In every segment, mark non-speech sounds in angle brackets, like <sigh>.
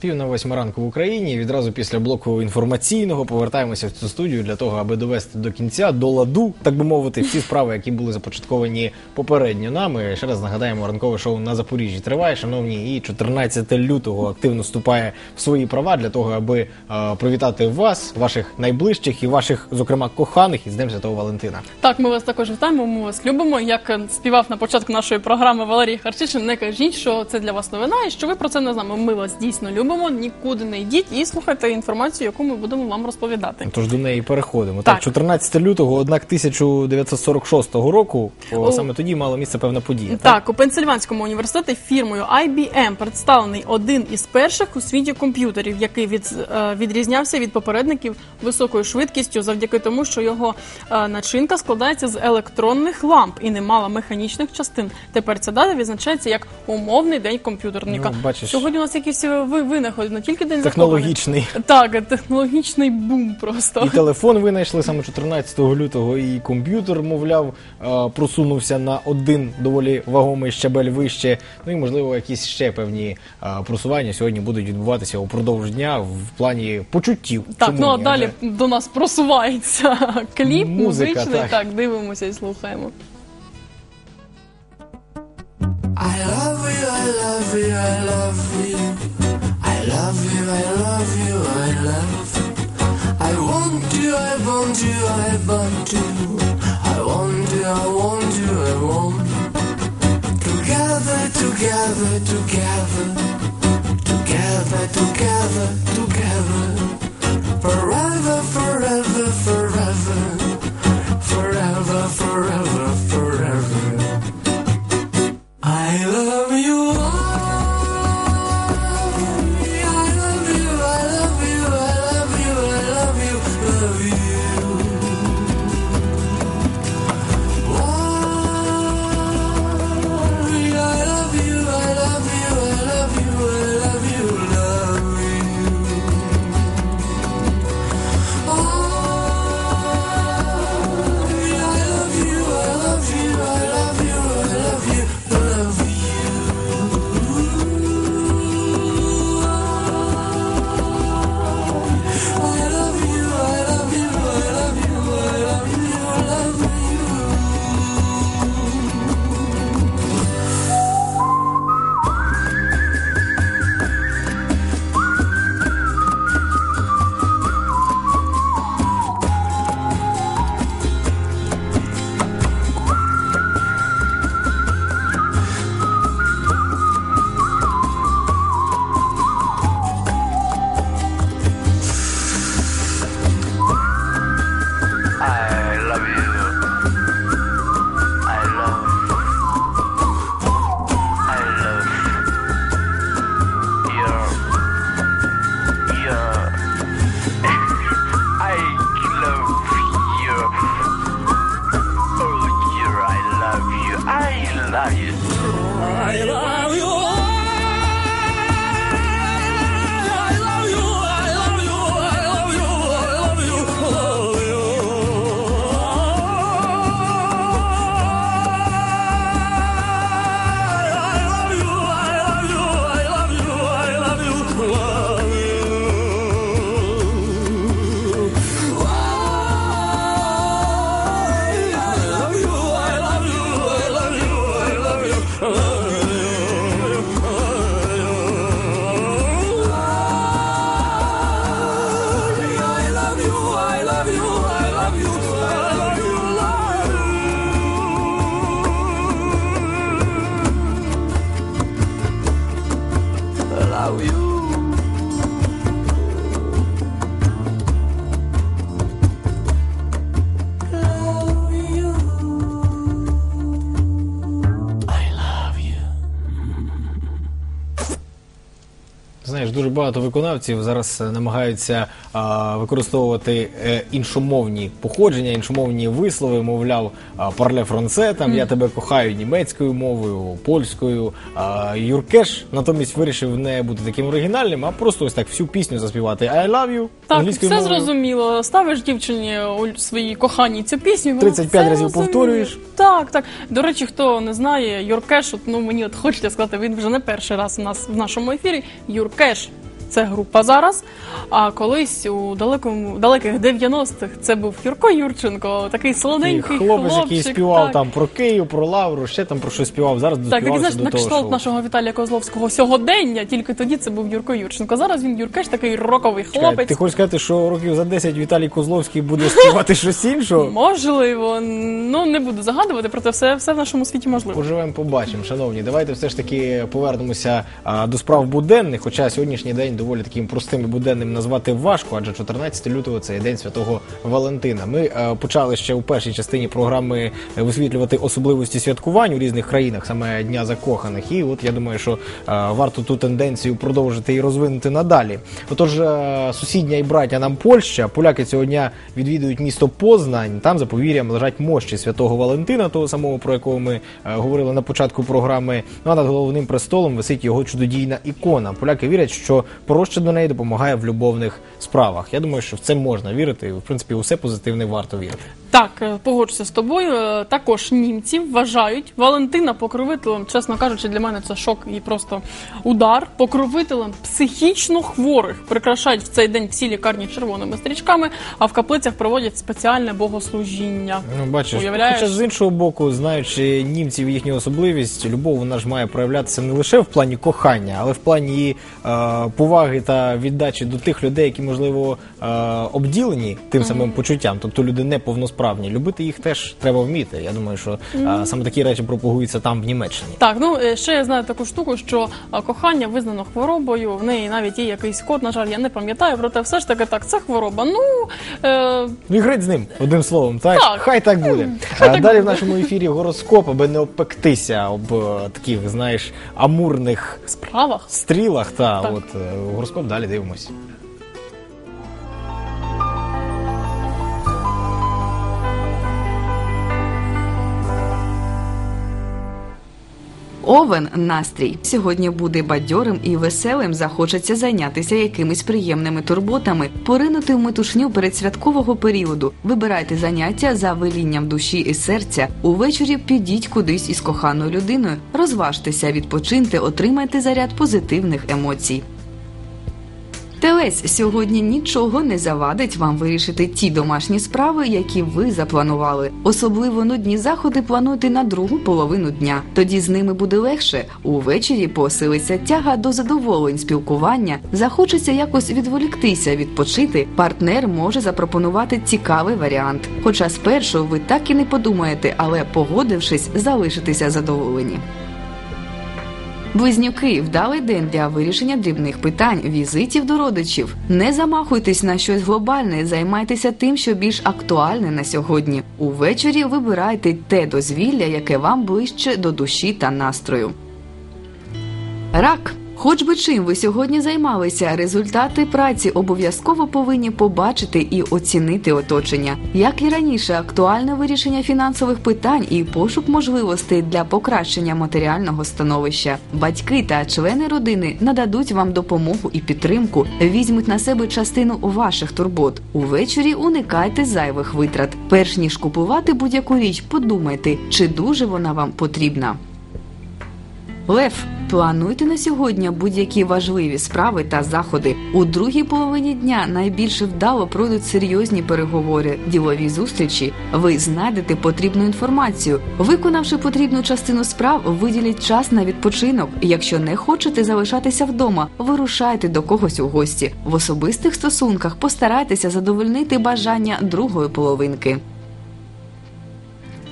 Пів на восьма ранку в Україні. Відразу після блоку інформаційного повертаємося в цю студію для того, аби довести до кінця, до ладу, так би мовити, всі справи, які були започатковані попередньо нами. Ще раз нагадаємо, ранкове шоу на Запоріжжі триває, шановні, і 14 лютого активно вступає в свої права для того, аби е, привітати вас, ваших найближчих і ваших, зокрема, коханих із Днем Святого Валентина. Так, ми вас також вітаємо. Ми вас любимо. Як е, співав на початку нашої програми Валерій Харчишин, не кажіть, що це для вас новина, і що ви про це не знаємо. Ми вас дійсно любимо. Нікуди не йдіть і слухайте інформацію, яку ми будемо вам розповідати. Тож до неї переходимо. Так. Так, 14 лютого, однак 1946 року, о, О. саме тоді мала місце певна подія. Так, у Пенсильванському університеті фірмою IBM представлений один із перших у світі комп'ютерів, який від, е, відрізнявся від попередників високою швидкістю, завдяки тому, що його е, начинка складається з електронних ламп і не мала механічних частин. Тепер ця дата відзначається як умовний день комп'ютерника. Ну, бачиш. Сьогодні у нас якісь е, ви- винаходи, не тільки день Технологічний. закоханих. Так, технологічний бум просто. І телефон винайшли саме 14 лютого, і комп'ютер, мовляв, е, просунувся на один доволі вагомий щабель вище. Ну і можливо, якісь ще певні е, просування сьогодні будуть відбуватися упродовж дня в плані почуттів. Так, Чому ну а ні? далі Адже до нас просувається <laughs> кліп Музика, музичний. так. Так, дивимося і слухаємо. I love you, I love you, I love you. I love you, I love you, I love. I want you, I want you, I want you. I want you, I want you, I want. Together, together, together. Together, together, together. Forever, forever, forever. Forever, forever, forever. I love you. Виконавців зараз е, намагаються а, використовувати е, іншомовні походження, іншомовні вислови, мовляв, парле франце, там я тебе кохаю німецькою мовою, польською. А, Юркеш натомість вирішив не бути таким оригінальним, а просто ось так всю пісню заспівати I love you Так, все мовою. зрозуміло. Ставиш дівчині у своїй коханій цю пісню. вона 35 разів розуміє. повторюєш. Так, так. До речі, хто не знає, Юркеш, от, ну мені от хочеться сказати, він вже не перший раз у нас в нашому ефірі. Юркеш. Це група зараз. А колись у далекому далеких 90-х це був Юрко Юрченко, такий І солоденький хлопець, хлопчик. який співав так. там про Київ, про Лавру, ще там про що співав. Зараз Так, такий знаєш, до на того кшталт шоу. нашого Віталія Козловського сьогодення, тільки тоді це був Юрко Юрченко. Зараз він Юркеш такий роковий Чекай, хлопець. Ти хочеш сказати, що років за 10 Віталій Козловський буде співати <laughs> щось іншого? Можливо, ну не буду загадувати, проте все, все в нашому світі можливо. Поживемо, побачимо, шановні. Давайте все ж таки повернемося а, до справ буденних. Хоча сьогоднішній день доволі таким простим і буденним назвати важко, адже 14 лютого це день святого Валентина. Ми е, почали ще у першій частині програми е, висвітлювати особливості святкувань у різних країнах, саме дня закоханих. І от я думаю, що е, варто ту тенденцію продовжити і розвинути надалі. Отож, сусідня і братня нам Польща. Поляки цього дня відвідують місто Познань. Там за повір'ям лежать мощі святого Валентина, того самого про якого ми говорили на початку програми. Ну а над головним престолом висить його чудодійна ікона. Поляки вірять, що порожче до неї допомагає в любовних справах. Я думаю, що в це можна вірити. і, В принципі, усе позитивне варто вірити. Так, е, погоджуся з тобою. Е, Також німці вважають Валентина покровителем, чесно кажучи, для мене це шок і просто удар. Покровителем психічно хворих прикрашають в цей день всі лікарні червоними стрічками, а в каплицях проводять спеціальне богослужіння. Ну, бачиш, Уявляєш? хоча з іншого боку, знаючи німців і їхню особливість, любов вона ж має проявлятися не лише в плані кохання, але в плані е, поваги та віддачі до тих людей, які можливо е, обділені тим самим почуттям, тобто люди неповносправні. Любити їх теж треба вміти. Я думаю, що е, саме такі речі пропагуються там в Німеччині. Так, ну е, ще я знаю таку штуку, що кохання визнано хворобою. В неї навіть є якийсь код. На жаль, я не пам'ятаю, проте все ж таки так, це хвороба. Ну е, Ну і греть з ним, одним словом, так? Так. Хай так буде. Хай А, так Далі в нашому ефірі гороскоп, аби не обпектися об таких, знаєш, амурних справах. стрілах. Та Так. от гороскоп далі дивимось. Овен настрій сьогодні буде бадьорим і веселим. Захочеться зайнятися якимись приємними турботами, поринути в метушню передсвяткового періоду. Вибирайте заняття за велінням душі і серця. Увечері підіть кудись із коханою людиною, розважтеся, відпочиньте, отримайте заряд позитивних емоцій. Телець сьогодні нічого не завадить вам вирішити ті домашні справи, які ви запланували. Особливо нудні заходи плануйте на другу половину дня. Тоді з ними буде легше. Увечері посилиться тяга до задоволень спілкування. Захочеться якось відволіктися, відпочити. Партнер може запропонувати цікавий варіант. Хоча спершу ви так і не подумаєте, але погодившись, залишитеся задоволені. Близнюки вдалий день для вирішення дрібних питань, візитів до родичів. Не замахуйтесь на щось глобальне, займайтеся тим, що більш актуальне на сьогодні. Увечері вибирайте те дозвілля, яке вам ближче до душі та настрою. Рак. Хоч би чим ви сьогодні займалися, результати праці обов'язково повинні побачити і оцінити оточення. Як і раніше, актуальне вирішення фінансових питань і пошук можливостей для покращення матеріального становища. Батьки та члени родини нададуть вам допомогу і підтримку, візьмуть на себе частину ваших турбот. Увечері уникайте зайвих витрат. Перш ніж купувати будь-яку річ, подумайте, чи дуже вона вам потрібна. Лев, плануйте на сьогодні будь-які важливі справи та заходи. У другій половині дня найбільше вдало пройдуть серйозні переговори, ділові зустрічі. Ви знайдете потрібну інформацію. Виконавши потрібну частину справ, виділіть час на відпочинок. Якщо не хочете залишатися вдома, вирушайте до когось у гості. В особистих стосунках постарайтеся задовольнити бажання другої половинки.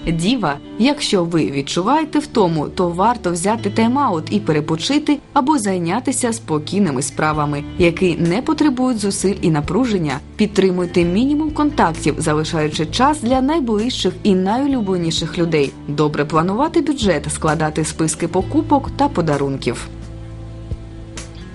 Діва, якщо ви відчуваєте втому, то варто взяти тайм-аут і перепочити або зайнятися спокійними справами, які не потребують зусиль і напруження. Підтримуйте мінімум контактів, залишаючи час для найближчих і найулюбленіших людей. Добре планувати бюджет, складати списки покупок та подарунків.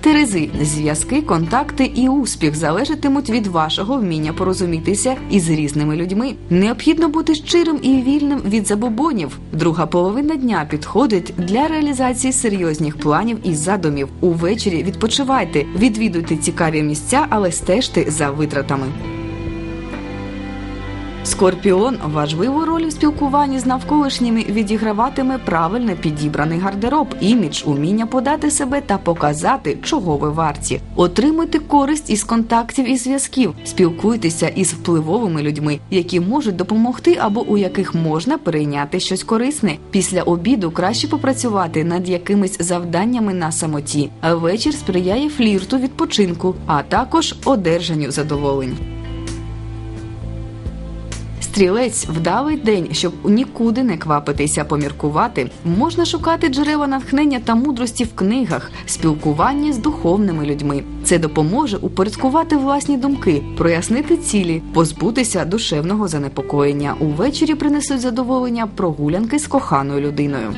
Терези, зв'язки, контакти і успіх залежатимуть від вашого вміння порозумітися із різними людьми. Необхідно бути щирим і вільним від забобонів. Друга половина дня підходить для реалізації серйозних планів і задумів. Увечері відпочивайте, відвідуйте цікаві місця, але стежте за витратами. Скорпіон важливу роль у спілкуванні з навколишніми відіграватиме правильно підібраний гардероб, імідж, уміння подати себе та показати, чого ви варті. Отримуйте користь із контактів і зв'язків, спілкуйтеся із впливовими людьми, які можуть допомогти або у яких можна перейняти щось корисне. Після обіду краще попрацювати над якимись завданнями на самоті. А вечір сприяє флірту відпочинку, а також одержанню задоволень. Стрілець вдалий день, щоб нікуди не квапитися, поміркувати. Можна шукати джерела натхнення та мудрості в книгах, спілкуванні з духовними людьми. Це допоможе упорядкувати власні думки, прояснити цілі, позбутися душевного занепокоєння. Увечері принесуть задоволення прогулянки з коханою людиною.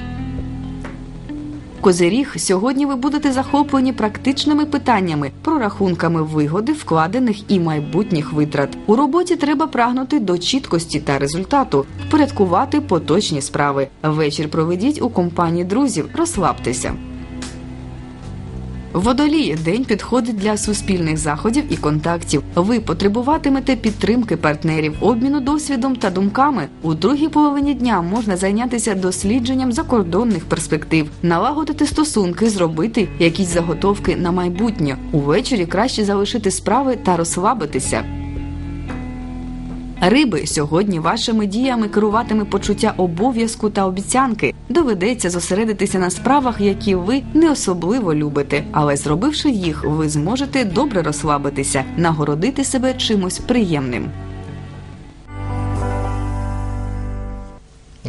Козиріг, сьогодні ви будете захоплені практичними питаннями, прорахунками вигоди, вкладених і майбутніх витрат. У роботі треба прагнути до чіткості та результату, впорядкувати поточні справи. Вечір проведіть у компанії друзів, розслабтеся. Водолій день підходить для суспільних заходів і контактів. Ви потребуватимете підтримки партнерів, обміну досвідом та думками. У другій половині дня можна зайнятися дослідженням закордонних перспектив, налагодити стосунки, зробити якісь заготовки на майбутнє. Увечері краще залишити справи та розслабитися. Риби сьогодні вашими діями керуватиме почуття обов'язку та обіцянки. Доведеться зосередитися на справах, які ви не особливо любите, але зробивши їх, ви зможете добре розслабитися, нагородити себе чимось приємним.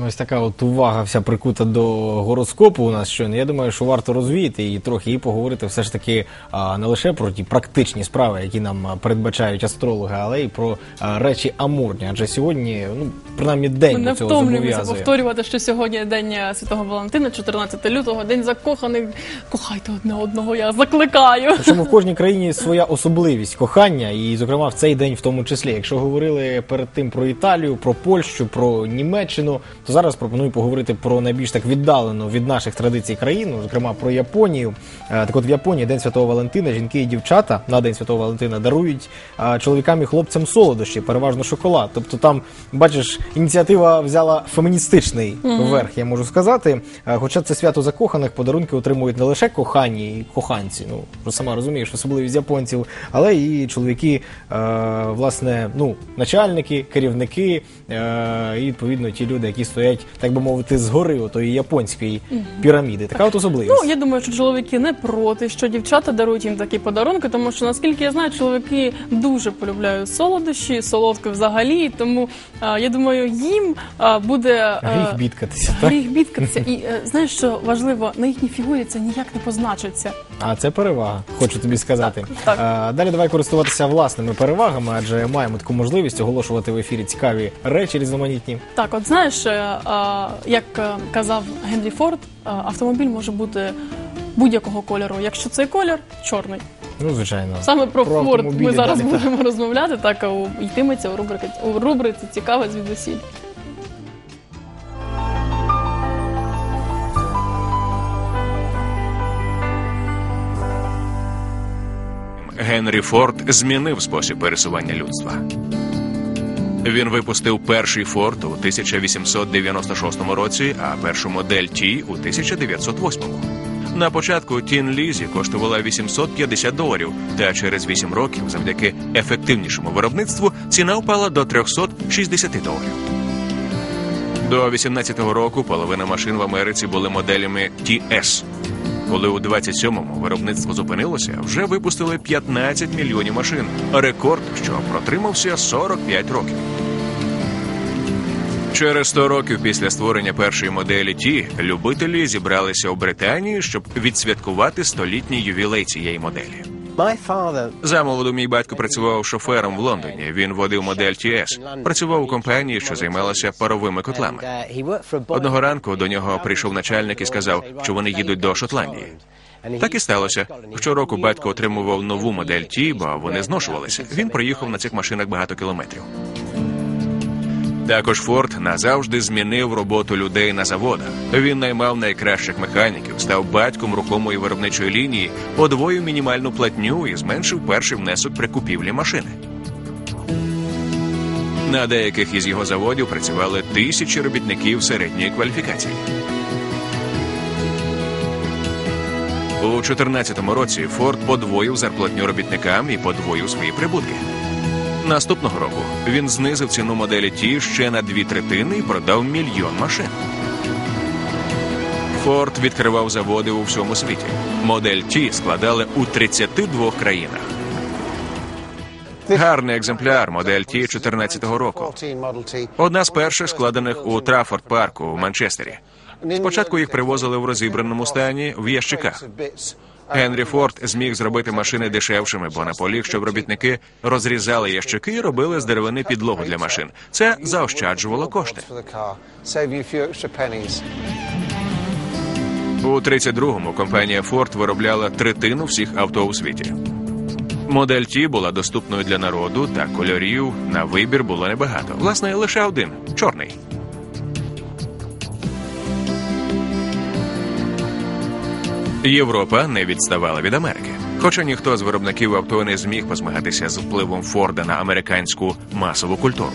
Ось така от увага вся прикута до гороскопу у нас щойно. Я думаю, що варто розвіяти і трохи і поговорити все ж таки а, не лише про ті практичні справи, які нам передбачають астрологи, але й про а, речі амурні. Адже сьогодні, ну принаймні день до цього зобов'язує. повторювати, що сьогодні день е, Святого Валентина, 14 лютого, день закоханих. Кохайте одне одного, я закликаю. Причому в кожній країні своя особливість кохання, і зокрема в цей день в тому числі. Якщо говорили перед тим про Італію, про Польщу, про Німеччину, то зараз пропоную поговорити про найбільш так віддалену від наших традицій країну, зокрема про Японію. Е, Так от в Японії День Святого Валентина жінки і дівчата на День Святого Валентина дарують е, чоловікам і хлопцям солодощі, переважно шоколад. Тобто там, бачиш, ініціатива взяла феміністичний верх, я можу сказати. Е, Хоча це свято закоханих, подарунки отримують не лише кохані і коханці, ну сама розумієш, особливість японців, але і чоловіки, власне, ну, начальники, керівники і відповідно ті люди, які стоять, так би мовити, згори отої японської піраміди. Така от особливість. Ну, я думаю, що чоловіки не проти, що дівчата дарують їм такі подарунки, тому що наскільки я знаю, чоловіки дуже полюбляють солодощі, солодке взагалі. Тому а, я думаю, їм а, буде а, Гріх бідкатися, так? гріх бідкатися. І <laughs> е, знаєш, що важливо, на їхній фігурі це ніяк не позначиться. А це перевага, хочу тобі сказати. Так, А, далі давай користуватися власними перевагами, адже маємо таку можливість оголошувати в ефірі цікаві речі різноманітні. Так, от знаєш, е, а, як е, казав Генрі Форд, автомобіль може бути будь-якого кольору, якщо цей колір чорний. Ну, звичайно. Саме про, Про Форд ми зараз далі, так. будемо розмовляти. Так а у йтиметься у рубриці у рубриці цікаве звідусіль. Генрі Форд змінив спосіб пересування людства. Він випустив перший Форд у 1896 році, а першу модель Ті у 1908. На початку Тін Лізі коштувала 850 доларів, та через 8 років, завдяки ефективнішому виробництву, ціна впала до 360 доларів. До 18-го року половина машин в Америці були моделями TS. Коли у 27-му виробництво зупинилося, вже випустили 15 мільйонів машин. Рекорд, що протримався 45 років. Через 100 років після створення першої моделі Ті любителі зібралися у Британії, щоб відсвяткувати столітній ювілей цієї моделі. Замолоду мій батько працював шофером в Лондоні. Він водив модель TS. Працював у компанії, що займалася паровими котлами. uh, Одного ранку до нього прийшов начальник і сказав, що вони їдуть до Шотландії. Так і сталося. Щороку батько отримував нову модель Ті, бо вони зношувалися. Він проїхав на цих машинах багато кілометрів. Також Форд назавжди змінив роботу людей на заводах. Він наймав найкращих механіків, став батьком рухомої виробничої лінії, подвоїв мінімальну платню і зменшив перший внесок при купівлі машини. На деяких із його заводів працювали тисячі робітників середньої кваліфікації. У 2014 році Форд подвоїв зарплатню робітникам і подвоїв свої прибутки. Наступного року він знизив ціну моделі Ті ще на дві третини і продав мільйон машин. Форд відкривав заводи у всьому світі. Модель Ті складали у 32 країнах. Гарний екземпляр модель Ті 14-го року. 14 Одна з перших складених у Траффорд парку у Манчестері. Спочатку їх привозили в розібраному стані в ящиках. Генрі Форд зміг зробити машини дешевшими, бо наполіг, щоб робітники розрізали ящики і робили з деревини підлогу для машин. Це заощаджувало кошти. У 32-му компанія Ford виробляла третину всіх авто у світі. Модель Ті була доступною для народу, та кольорів на вибір було небагато. Власне, лише один чорний. Європа не відставала від Америки. Хоча ніхто з виробників авто не зміг позмагатися з впливом Форда на американську масову культуру.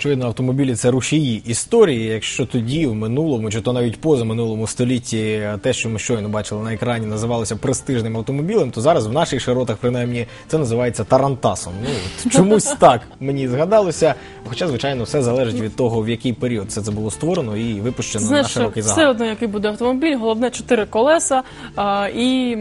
Очевидно, автомобілі це рушії історії. Якщо тоді, в минулому, чи то навіть позаминулому столітті, те, що ми щойно бачили на екрані, називалося престижним автомобілем, то зараз в наших широтах, принаймні, це називається тарантасом. Ну от <laughs> чомусь так мені згадалося. Хоча, звичайно, все залежить від того, в який період все це було створено і випущено Знаєш, на широкий все одно, який буде автомобіль, головне чотири колеса а, і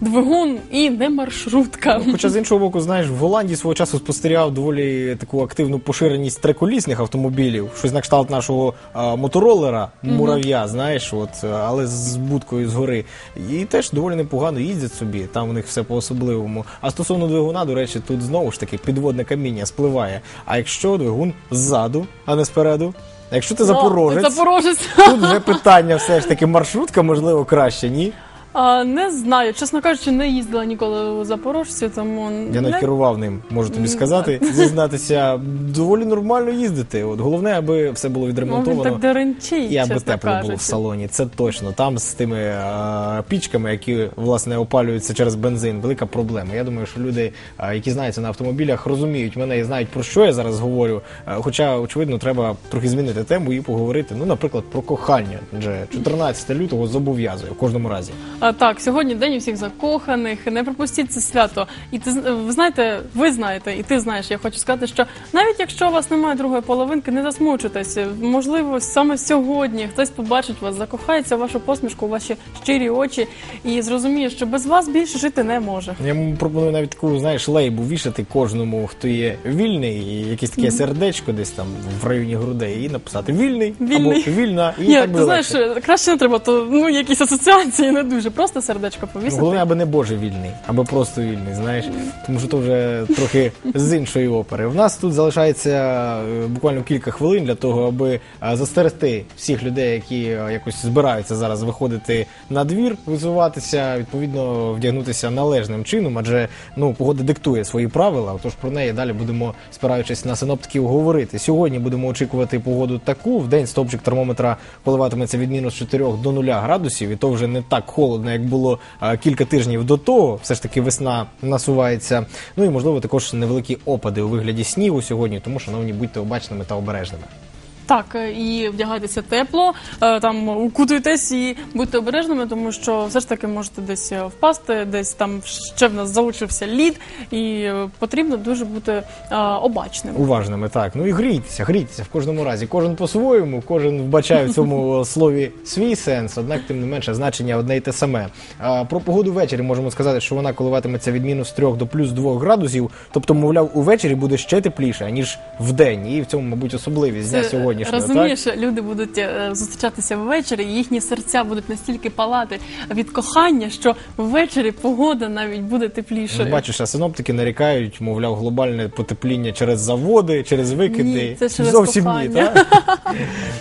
двигун, і не маршрутка. Хоча з іншого боку, знаєш, в Голландії свого часу спостерігав доволі таку активну поширеність триколісних автомобілів, щось на кшталт нашого а, моторолера, мурав'я, знаєш, от, але з будкою згори. І теж доволі непогано їздять собі, там у них все по-особливому. А стосовно двигуна, до речі, тут знову ж таки підводне каміння спливає. А якщо двигун ззаду, а не спереду? Якщо ти запорожець, запорожець. тут вже <laughs> питання все ж таки маршрутка, можливо, краще, ні? А, не знаю, чесно кажучи, не їздила ніколи у Запорожці, тому Я навіть не- керував ним, можу тобі сказати, зізнатися, доволі нормально їздити. От головне, аби все було Ну, він відремонтовано. так деренчить, І аби чесно тепло було в салоні, це точно. Там з тими е, пічками, які власне опалюються через бензин, велика проблема. Я думаю, що люди, е, які знаються на автомобілях, розуміють мене і знають про що я зараз говорю. Е, хоча, очевидно, треба трохи змінити тему і поговорити. Ну, наприклад, про кохання. Адже 14 лютого зобов'язує в кожному разі. А, так, сьогодні день усіх закоханих. Не пропустіть це свято. І ти з- ви знаєте, ви знаєте, і ти знаєш. Я хочу сказати, що навіть якщо у вас немає другої половинки, не засмучуйтесь. Можливо, саме сьогодні хтось побачить вас, закохається в вашу посмішку, у ваші щирі очі і зрозуміє, що без вас більше жити не може. Я йому пропоную навіть таку, знаєш, лейбу вішати кожному, хто є вільний, і якесь таке сердечко десь там в районі грудей, і написати вільний, Вільний. або вільна, і Ні, так ти знаєш, краще не треба, то ну якісь асоціації не дуже. Просто сердечко повісити. Головне, аби не Боже вільний, аби просто вільний, знаєш. Тому що то вже трохи з іншої опери. У нас тут залишається е, буквально кілька хвилин для того, аби е, застерегти всіх людей, які е, якось збираються зараз виходити на двір, висуватися, відповідно вдягнутися належним чином, адже ну погода диктує свої правила. Тож про неї далі будемо, спираючись на синоптиків, говорити. Сьогодні будемо очікувати погоду таку. В день стовпчик термометра коливатиметься від мінус 4 до 0 градусів, і то вже не так холодно, як було кілька тижнів до того. Все ж таки весна насувається. Ну і можливо також невеликі опади у вигляді снігу сьогодні. Тому, шановні, будьте обачними та обережними. Так, е, і вдягайтеся тепло, е, там укутуйтесь і будьте обережними, тому що все ж таки можете десь е, впасти, десь там ще в нас залишився лід, і потрібно дуже бути е, обачним. Уважними, так. Ну і грійтеся, грійтеся в кожному разі. Кожен по-своєму, кожен вбачає в цьому слові свій сенс, однак, тим не менше, значення одне й те саме. А, про погоду ввечері можемо сказати, що вона коливатиметься від мінус 3 до плюс 2 градусів. Тобто, мовляв, увечері буде ще тепліше, ніж вдень. І в цьому, мабуть, особливість дня Це, сьогоднішнього. Розумієш, люди будуть е, зустрічатися ввечері, і їхні серця будуть настільки палати від кохання, що ввечері погода навіть буде так? теплішою. Ну, бачиш, а синоптики нарікають, мовляв, глобальне потепління через заводи, через викиди. Ні, це через Зовсім ні, кохання. так?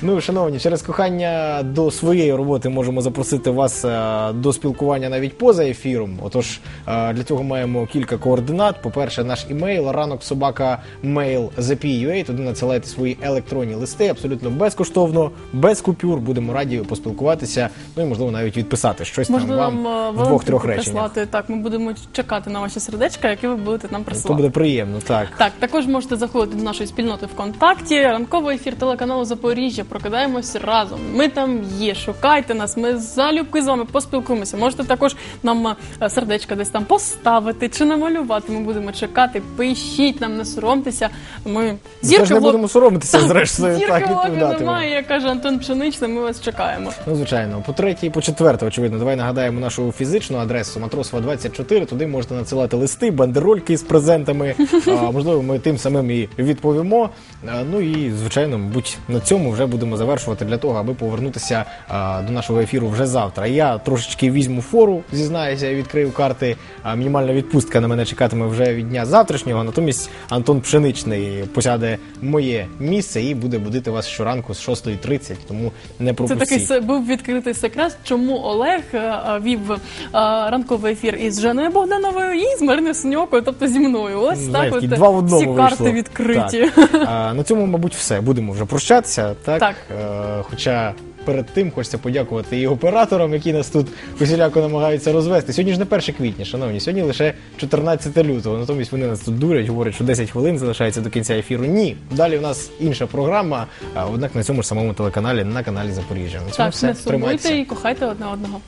Ну, шановні, через кохання до своєї роботи можемо запросити вас е, до спілкування навіть поза ефіром. Отож, е, для цього маємо кілька координат. По-перше, наш імейл ранок собака mail туди надсилайте свої електронні листи знайти абсолютно безкоштовно, без купюр. Будемо раді поспілкуватися. Ну і можливо навіть відписати щось Можна там вам е, в двох-трьох реченнях. Так, ми будемо чекати на ваші сердечка, які ви будете нам То присилати. буде приємно, так. Так, також можете заходити до нашої спільноти ВКонтакті. Ранковий ефір телеканалу Запоріжжя. Прокидаємось разом. Ми там є. Шукайте нас. Ми залюбки з вами поспілкуємося. Можете також нам е, сердечка десь там поставити чи намалювати. Ми будемо чекати. Пишіть нам, не соромтеся. Ми Ми теж не в лоб- будемо соромитися, зрештою, Зірки так відповідати. немає, як каже Антон Пшеничний. Ми вас чекаємо. Ну, звичайно, по третє і по четверте, очевидно. Давай нагадаємо нашу фізичну адресу Матросова 24. Туди можете надсилати листи, бандерольки з презентами. <laughs> А, можливо, ми тим самим і відповімо. А, ну і звичайно, мабуть, на цьому вже будемо завершувати для того, аби повернутися а, до нашого ефіру вже завтра. Я трошечки візьму фору, зізнаюся, і відкрию карти. А, мінімальна відпустка на мене чекатиме вже від дня завтрашнього. Натомість Антон Пшеничний посяде моє місце і буде будити вас щоранку з 6.30, тому не Це такий був відкритий секрет, чому Олег е, е, вів е, ранковий ефір із Женою Богдановою і з Мариною Синьокою, тобто зі мною. Ось Знаєш, так от два в всі карти вийшло. відкриті. Так. А, на цьому, мабуть, все. Будемо вже прощатися. Так? Так. А, хоча перед тим хочеться подякувати і операторам, які нас тут усіляко намагаються розвести. Сьогодні ж не 1 квітня, шановні, сьогодні лише 14 лютого. Натомість вони нас тут дурять, говорять, що 10 хвилин залишається до кінця ефіру. Ні. Далі у нас інша програма, однак на цьому ж самому телеканалі, на каналі Запоріжжя. На цьому Так, все. не сумуйте і кохайте одне одного.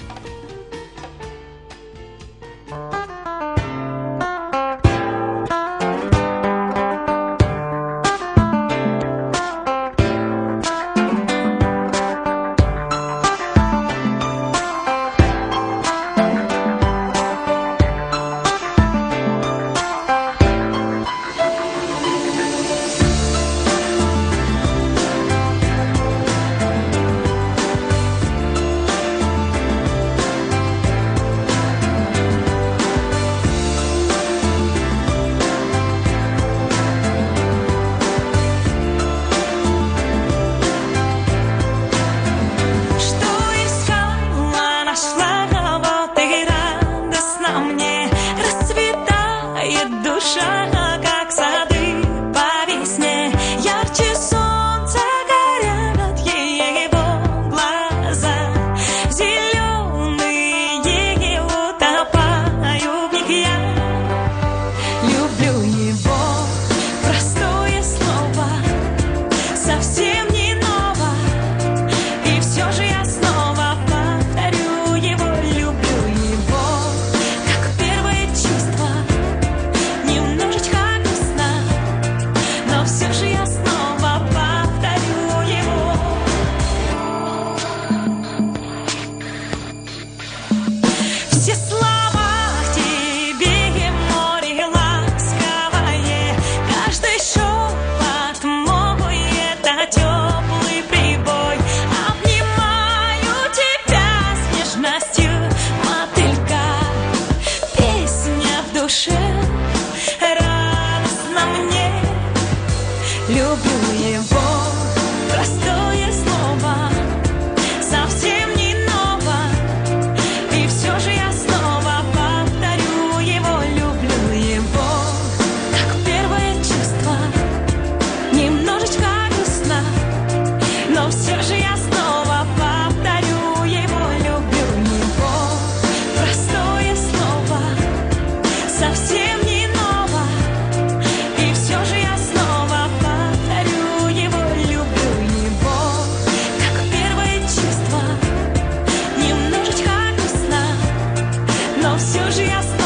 все же я с...